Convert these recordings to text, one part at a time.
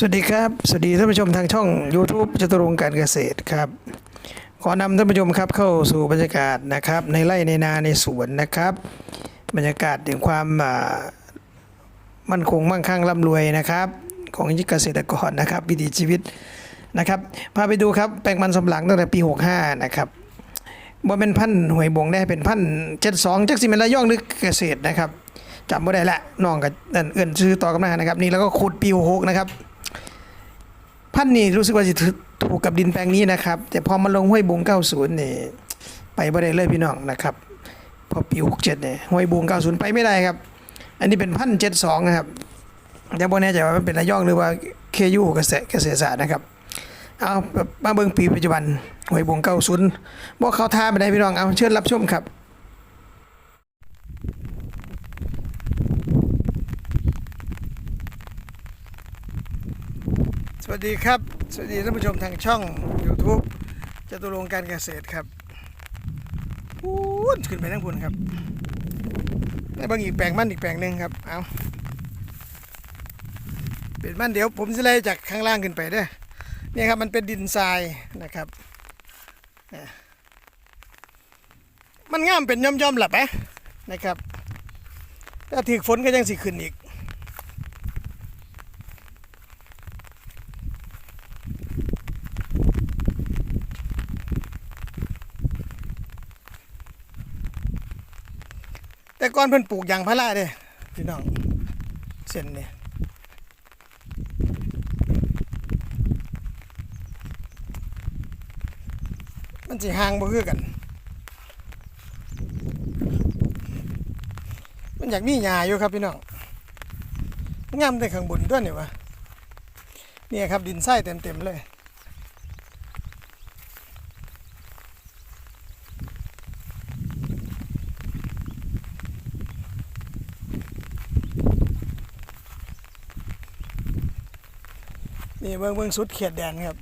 สวัสดีครับ สวัสดีท่านผู้ชมทางช่อง YouTube จตุรงการเกษตรครับ ขอนำท่านผู้ชมครับเข้าสู่บรรยากาศนะครับ ในไร่ในนาในสวนนะครับ บรรยากาศถึงความมั่นคงมั่งคั่งร่ำรวยนะครับ ของเกษตรกรนะครับวิถีชีวิตนะครับพาไปดูครับแปลงมันสำปะหลังตั้งแต่ปี 65 นะครับว่เป็นพันหวยบงได้เป็นพันเจ็ดสองจักสิเมนระย่องหรือเกษตรนะครับจำไม่ได้ละน้องกับเอิ้นเอื่นชื่อต่อกันมานะครับ นี่แล้วก็ขุดปี66นะครับ พันนี่รู้สึกว่าจะถูกกับดินแปลงนี้นะครับ แต่พอมาลงห้วยบุง 90นี่ไปบ่ได้เลยพี่น้องนะครับ พอปี67เนี่ยห้วยบุง 90 ไปไม่ได้ครับ อันนี้เป็นพันเจ็ดสองนะครับแต่บ่แน่ใจว่ามันเป็นระยองหรือว่าเคยูเกษตรเกษตรศาสตร์นะครับเอามาเบิ่งปีปัจจุบันห้วยบุง 90บ่เข้าท่าไปได้พี่น้องเอาเชิญรับชมครับ วัสดีครับ สวัสดีท่านผู้ชมทางช่อง YouTube จตุรงค์การเกษตรครับพูนขึ้นไปทั้งพุ่นครับในบางอีกแปลงมันอีกแปลงหนึ่งครับ เอาเป็นมันเดี๋ยวผมจะไล่จากข้างล่างขึ้นไปเด้อเนี่ยครับมันเป็นดินทรายนะครับ มันงามเป็นย่อมๆหลับไหมนะครับ ถ้าถือฝนก็ยังสิขึ้นอีก แต่ก่อนเพิ่นปลูกยางพาราเด้พี่น้องเส้นนี่มันสิห่างบ่คือกัน มันอยากมีหญ้าอยู่ครับพี่น้องงามแต่ข้างบนด้วยนี่วะเนี่ยครับดินทรายเต็มๆเลย นี่เบื้องเบื้องสุดเขียดแดนครับ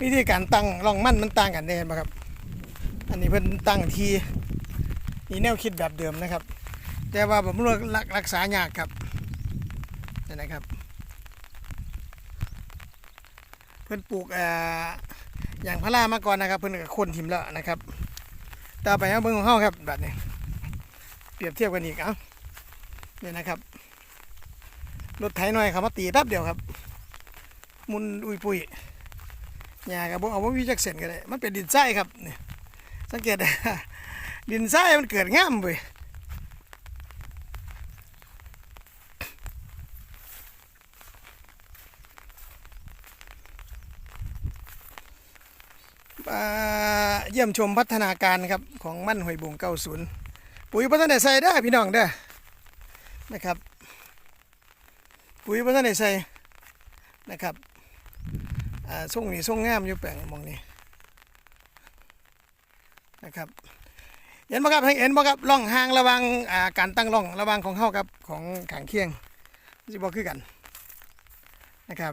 วิธีการตั้งร่องมั่นมันต่างกันได้ไหมครับ อันนี้เพิ่นตั้งทีนี่แนวคิดแบบเดิมนะครับ แต่ว่าผมรู้รักรักษายากครับนี่นะครับ เพิ่นปลูกเอ่ออย่างพารามาก่อนนะครับ เพิ่นก็โคนทิมแล้วนะครับต่อไปเอาเบิ่งของเฮาครับแบบนี้เปรียบเทียบกันอีกเอ้านี่นะครับรถไถหน่อยเขามาตีแป๊บเดียวครับ มุนอุยปุยหญ้ากับพวกเอาว่าวิจักเส้นก็ได้มันเป็นดินทรายครับนี่สังเกตดินทรายมันเกิดงามเว้ยเยี่ยมชมพัฒนาการครับของมั่นหอยบุง90ปุ๋ยพัฒนาใส่ได้พี่น้องเด้อนะครับ ปุ๋ยพัฒนาใส่นะครับ อ่าส่งนี่ส่งงามอยู่แปลงมองนี้นะครับเห็นบ่ครับเห็นบ่ครับร่องห่างระวังอ่าการตั้งร่องระวังของเฮากับของขางเคียงสิบ่คือกันนะครับ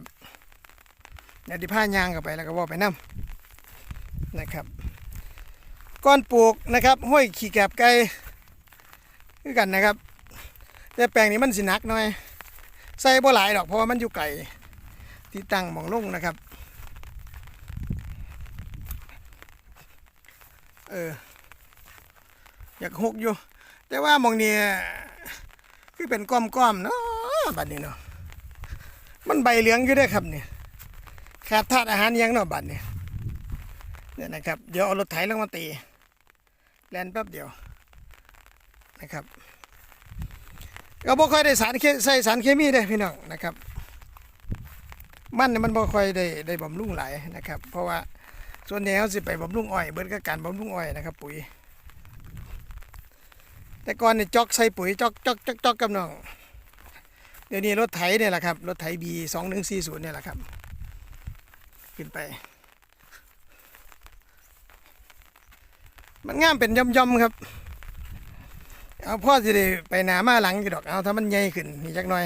เดี๋ยวดิพายางเข้าไปแล้วก็ว่าไปนํนะครับก่อนปลูกนะครับห้วยขี้แกบไก่คือกันนะครับ แต่แปลงนี้มันสินักหน่อย ใส่บ่หลายดอกเพราะว่ามันอยู่ไกลที่ตั้งมองลงนะครับ เออ อยากหกอยู่ แต่ว่ามองเนี้คือเป็นก้อมๆเนาะบัดนี้เนาะมันใบเหลืองอยู่ได้อครับเนี่ยขาดธาตุอาหารยังเนาะบัดนี้เนี่ยนะครับ เดี๋ยวเอารถไถลงมาตีแลนแป๊บเดียวนะครับก็บ่ค่อยได้สารเคใส่สารเคมีเด้พี่น้องนะครับ มันเนี่ยมันบ่ค่อยได้ได้บำรุงหลายนะครับ เพราะว่า ส่วนใหญ่เขาสิไปบำรุงอ้อยเบิ้นก็การบำรุงอ้อยนะครับ ปุ๋ย แต่ก่อนเนี่ยจอกใส่ปุ๋ยจอกจอกจอกจอกกับน้องเดี๋ยวนี้รถไถเนี่ยแหละครับรถไถบีสองหนึ่งสี่ศูนย์เนี่ยแหละครับ ขึ้นไป มันง่ามเป็นย่อมๆครับ เอาพ่อสิได้ไปหนามาหลังอยู่ดอกเอาถ้ามันใหญ่ขึ้นนี่จักหน่อย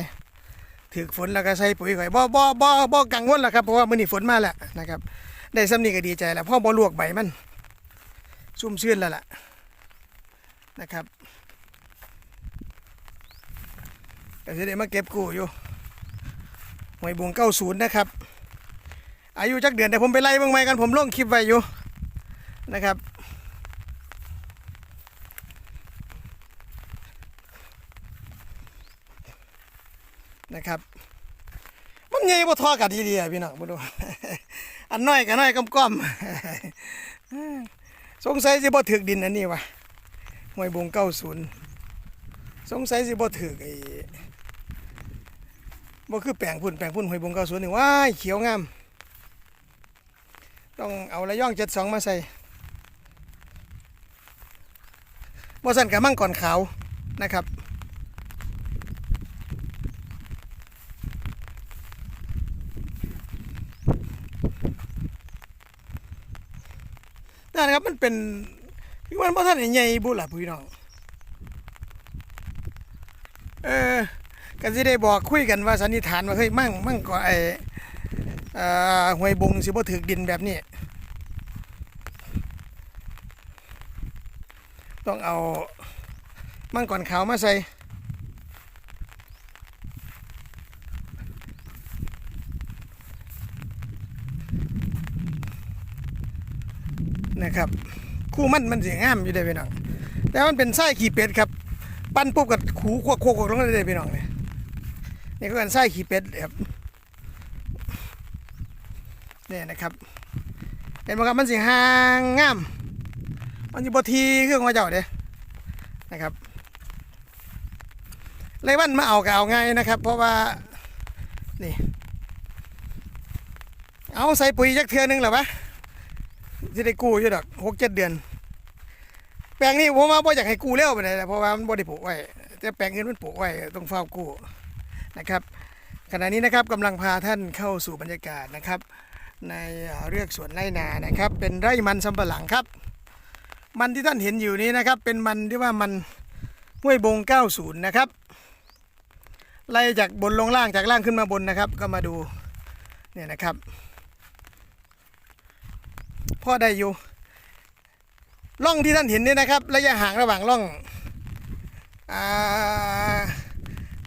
ถือฝนแล้วก็ใส่ปุ๋ยข่อยบ่บ่บ่บ่กังวลแล้วครับเพราะว่ามื้อนี้ฝนมาแล้วนะครับ ได้ซ้ำนี้ก็ดีใจแล้วพ่อบ่ลวกใบมันซุ่มชื่นแล้วล่ะนะครับก็สิได้มาเก็บกู้อยู่หวยบวงเก้าศูนย์นะครับ อายุจักเดือนแต่ผมไปไล่บางไม้กันผมลงคลิปไว้อยู่นะครับนะครับมันใหญ่บ่ทอกันดียวพี่น้องบ่ดู อันน้อยก็น้อยก้อมๆสงสัยสิบ่ถึกดินอันนี้วะห้วยบงเก้าศูนย์สงสัยสิบ่ถึกไอ้บ่คือแปลงพุ่นแปลงพุ่นห้วยบงเก้าศูนย์นี่ว้ายเขียวงาม ต้องเอาระย่องเจ็ดสองมาใส่บ่สั่นกับมั่งก่อนขาวนะครับ นั่นครับมันเป็นพี่วันพ่อท่านใหญ่บุหล่ะพี่น้องเออก็สิได้บอกคุยกันว่าสันนิษฐานว่าเฮ้ยมั่งมั่งก็ไอเอ่อห้วยบงสิบ่ถึกดินแบบนี้ ต้องเอามั่งก่อนขาวมาใส่ นะครับคู่มันมันสีงามอยู่ได้พี่น้องแต่มันเป็นไส้ขี้เป็ดครับ ปั้นปุ๊บกับขูควกควกลงเลยเด้พี่น้องเนี่ยนี่ก็เป็นไส้ขี้เป็ดครับเนี่ยนะครับเห็นไหมครับมันสีห่างงาม มันจะบทีเครื่องมาเจ้าเด้นะครับเลยวันมาเอาก็เอาง่ายนะครับ เพราะว่านี่เอาใส่ปุ๋ยจักเทือหนึงหรอปะ ที่ได้กู้อยู่ดอกหกเจ็ดเดือน แปลงนี้ผมว่าบ่อยากให้กู้เร็วไปไหนเพราะว่ามันบ่ได้ปลูกไว้แต่แปลงเงินมันปลูกไว้ต้องเฝ้ากู้นะครับ ขณะนี้นะครับกำลังพาท่านเข้าสู่บรรยากาศนะครับ ในเรือกสวนไร่นานะครับ เป็นไร่มันสำปะหลังครับ มันที่ท่านเห็นอยู่นี้นะครับ เป็นมันที่ว่ามันห้วยบง 90 นะครับไล่จากบนลงล่างจากล่างขึ้นมาบนนะครับ ก็มาดูเนี่ยนะครับ พอได้อยู่ร่องที่ท่านเห็นนี่นะครับ ระยะห่างระหว่างร่อง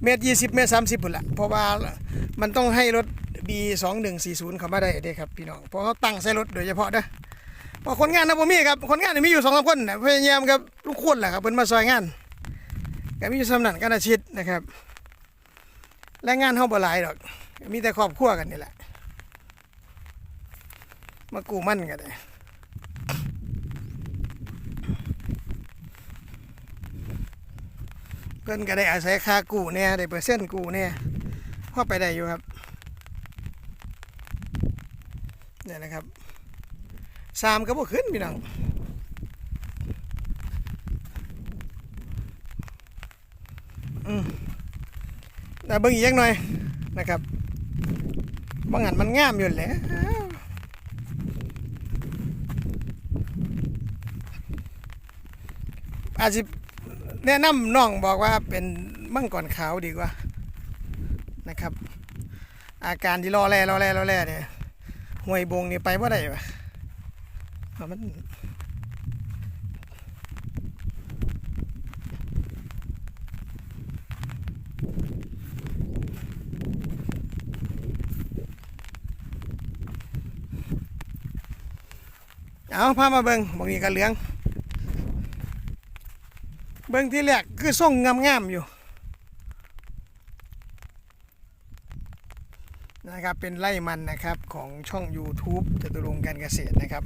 เมตรยี่สิบเมตรสามสิบพุ่นละเพราะว่ามันต้องให้รถ B สองหนึ่งสี่ศูนย์เข้ามาได้เด้ครับพี่น้องเพราะเขาตั้งใส่รถโดยเฉพาะนะพราะคนงานนะผมมีครับคนงานมีอยู่สองสามคนนะพยายามครับลูกคนแหละครับเพิ่นมาซอยงานก็มีอยู่สำนักกันอาชีพนะครับแรงงานเฮาบ่หลายดอก มีแต่ครอบครัวกันนี่แหละ มากูมันกันเลยเพิ่นก็ได้อาศัยค่ากูเนี่ยได้เปอร์เซ็นต์กูเนี่ยพอไปได้อยู่ครับเนี่ยนะครับสามก็บ่ขึ้นพี่น้องอืมแต่เบิ่งอีกจักหน่อยนะครับบางอันมันงามอยู่แหล้ว อาจจะแนะนำน้องบอกว่าเป็นมังกรขาวดีกว่านะครับ อาการที่รอแร่รอแร่รอแร่เนี่ยห่วยบงนี่ไปว่าได้ปะเพรามันเอาพามาเบิงบางทีก็เหลือง เบื้องที่แรกคือส่งงามๆอยู่นะครับเป็นไร่มันนะครับของช่อง YouTube จตุรงค์การเกษตรนะครับ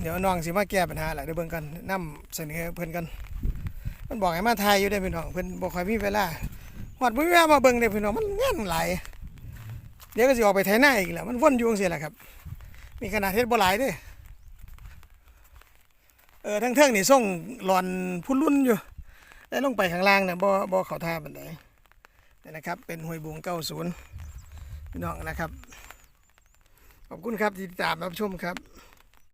เดี๋ยวน้องสิมาแก้ปัญหาแหละเดี๋ยวเบิ่งกันนำเสนอเพิ่อนกัน มันบอกให้มาไทยอยู่ได้พี่น้องเพิ่อนบ่ค่อยมีเวลาหอดมีเวลามาเบิ่งเด้พี่น้องมันงานหลายเดี๋ยวก็สิออกไปไถนาอีกแล้วมันวนอยู่จังซี่แหละครับ มีขนาดเฮ็ดบ่หลายเด้ เออทั้งเทิงนี่ส่งหลอนพุ่นรุ่นอยู่ ได้ลงไปข้างล่างเนี่ยบ่บ่เขาท่าบันไดนี่นะครับ เป็นห้วยบุงเก้าศูนย์พี่น้องนะครับ ขอบคุณครับที่ติดตามรับชมครับ